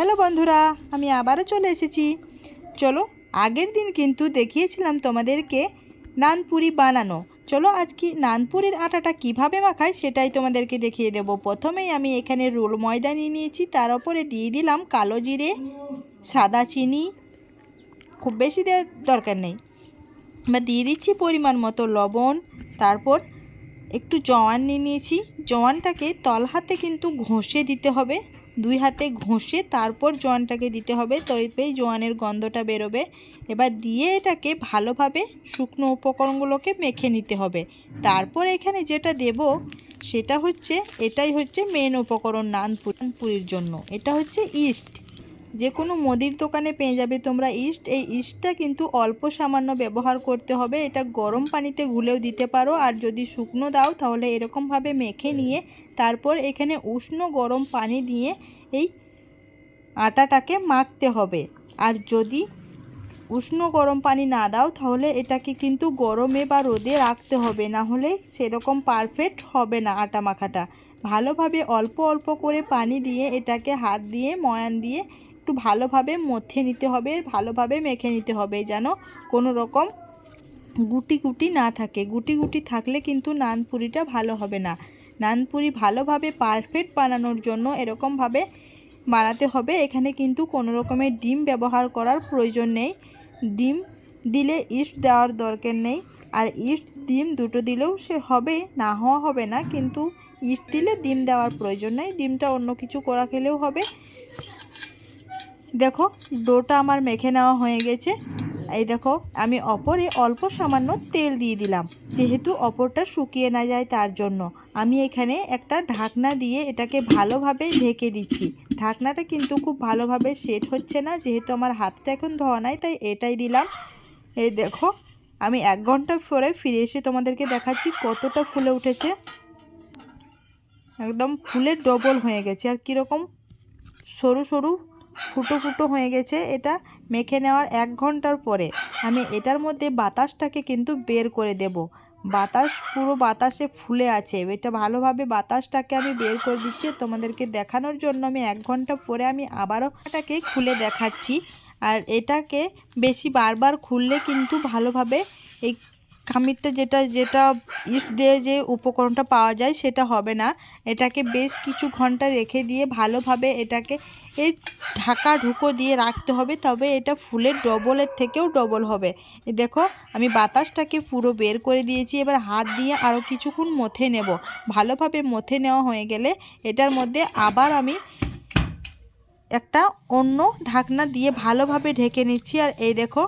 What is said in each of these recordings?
Hello বন্ধুরা, আমি আবারও চলে এসেছি। চলো, আগের দিন কিন্তু দেখিয়েছিলাম তোমাদেরকে নানপুরি বানানো। চলো, আজকে নানপুরির আটাটা কীভাবে মাখায় সেটাই তোমাদেরকে দেখিয়ে দেব। প্রথমেই আমি এখানে রোল ময়দা নিয়ে নিয়েছি, তার উপরে দিয়ে দিলাম কালো জিরে, সাদা চিনি, খুব বেশি দেওয়ার দরকার নেই। এবার দিয়ে দিচ্ছি পরিমাণ মতো লবণ, তারপর একটু জওয়ান নিয়ে নিয়েছি। জওয়ানটাকে তল হাতে কিন্তু ঘষে দিতে হবে। দুই হাতে ঘষে তারপর জোয়ানটাকে দিতে হবে। তবেই জোয়ানের গন্ধটা বেরোবে। এবার দিয়ে এটাকে ভালোভাবে শুকনো উপকরণগুলোকে মেখে নিতে হবে। তারপর এখানে যেটা দেব, সেটা হচ্ছে, এটাই হচ্ছে মেন উপকরণ নানপুরি নানপুরির জন্য। এটা হচ্ছে ইস্ট যে কোনো মুদির দোকানে পেয়ে যাবে। তোমরা ইস্ট, এই ইস্টটা কিন্তু অল্প সামান্য ব্যবহার করতে হবে। এটা গরম পানিতে গুলেও দিতে পারো। আর যদি শুকনো দাও, তাহলে এরকমভাবে মেখে নিয়ে তারপর এখানে উষ্ণ গরম পানি দিয়ে এই আটাটাকে মাখতে হবে। আর যদি উষ্ণ গরম পানি না দাও, তাহলে এটাকে কিন্তু গরমে বা রোদে রাখতে হবে। না হলে সেরকম পারফেক্ট হবে না আটা মাখাটা। ভালোভাবে অল্প অল্প করে পানি দিয়ে এটাকে হাত দিয়ে, ময়ান দিয়ে একটু ভালোভাবে মথে নিতে হবে, ভালোভাবে মেখে নিতে হবে যেন কোনো রকম গুটি গুটি না থাকে। গুটি গুটি থাকলে কিন্তু নানপুরিটা ভালো হবে না। নানপুরি ভালোভাবে পারফেক্ট বানানোর জন্য এরকমভাবে বানাতে হবে। এখানে কিন্তু কোনো রকমের ডিম ব্যবহার করার প্রয়োজন নেই। ডিম দিলে ইস্ট দেওয়ার দরকার নেই। আর ইস্ট ডিম দুটো দিলেও সে হবে, না হওয়া হবে না। কিন্তু ইস্ট দিলে ডিম দেওয়ার প্রয়োজন নেই। ডিমটা অন্য কিছু করা খেলেও হবে। দেখো, ডোটা আমার মেখে নেওয়া হয়ে গেছে। এই দেখো, আমি অপরে অল্প সামান্য তেল দিয়ে দিলাম, যেহেতু অপরটা শুকিয়ে না যায় তার জন্য। আমি এখানে একটা ঢাকনা দিয়ে এটাকে ভালোভাবে ঢেকে দিচ্ছি। ঢাকনাটা কিন্তু খুব ভালোভাবে সেট হচ্ছে না, যেহেতু আমার হাতটা এখন ধোয়া নাই, তাই এটাই দিলাম। এই দেখো, আমি এক ঘণ্টা পরে ফিরে এসে তোমাদেরকে দেখাচ্ছি কতটা ফুলে উঠেছে। একদম ফুলের ডবল হয়ে গেছে, আর কীরকম সরু সরু ফুটো ফুটো হয়ে গেছে। এটা মেখে নেওয়ার এক ঘণ্টার পরে আমি এটার মধ্যে বাতাসটাকে কিন্তু বের করে দেব। বাতাস, পুরো বাতাসে ফুলে আছে। এটা ভালোভাবে বাতাসটাকে আমি বের করে দিচ্ছি। তোমাদেরকে দেখানোর জন্য আমি এক ঘণ্টা পরে আমি আবারও এটাকে খুলে দেখাচ্ছি। আর এটাকে বেশি বারবার খুললে কিন্তু ভালোভাবে এই খামিরটা যেটা যেটা ইট দিয়ে যে উপকরণটা পাওয়া যায় সেটা হবে না। এটাকে বেশ কিছু ঘণ্টা রেখে দিয়ে ভালোভাবে এটাকে এই ঢাকা ঢুকো দিয়ে রাখতে হবে, তবে এটা ফুলের ডবলের থেকেও ডবল হবে। দেখো, আমি বাতাসটাকে পুরো বের করে দিয়েছি, এবার হাত দিয়ে আরও কিছুক্ষণ মথে নেব। ভালোভাবে মথে নেওয়া হয়ে গেলে এটার মধ্যে আবার আমি একটা অন্য ঢাকনা দিয়ে ভালোভাবে ঢেকে নিচ্ছি। আর এই দেখো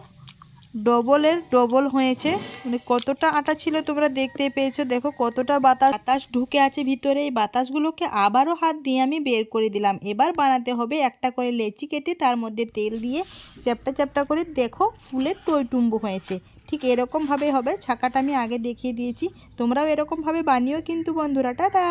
ডবলের ডবল হয়েছে। মানে কতটা আটা ছিল তোমরা দেখতে পেয়েছ? দেখো কতটা বাতাস। বাতাস ঢুকে আছে ভিতরে। এই বাতাসগুলোকে আবারও হাত দিয়ে আমি বের করে দিলাম। এবার বানাতে হবে একটা করে লেচি কেটে তার মধ্যে তেল দিয়ে চ্যাপটা চ্যাপটা করে দেখো ফুলের টইটুম্বু হয়েছে। ঠিক এরকমভাবে হবে। ছাকাটা আমি আগে দেখিয়ে দিয়েছি। তোমরাও এরকমভাবে বানিও কিন্তু বন্ধুরা। টাটা!